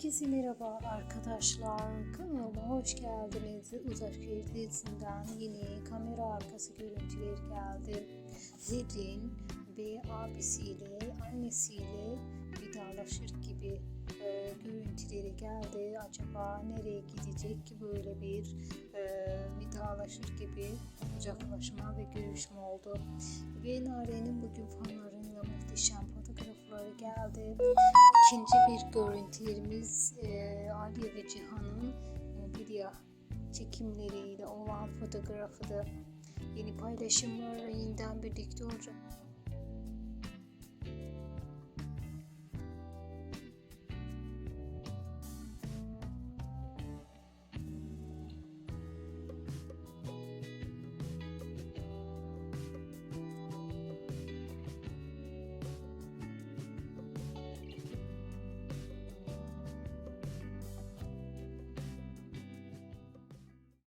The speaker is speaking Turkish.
Herkese merhaba arkadaşlar. Kanalıma hoş geldiniz. Uzak Şehir dizisinden yeni kamera arkası görüntüler geldi. Zed'in ve abisiyle, annesiyle vedalaşır gibi e, görüntüleri geldi. Acaba nereye gidecek ki böyle bir e, vedalaşır gibi kucaklaşma ve görüşme oldu. Ve Nare'nin bugün fanlarıyla muhteşem fotoğrafları geldi. İkinci bir görüntülerimiz e, Aliye ve Cihan'ın e, video çekimleriyle olan fotoğrafı da yeni paylaşımlar yeniden birlikte olacak.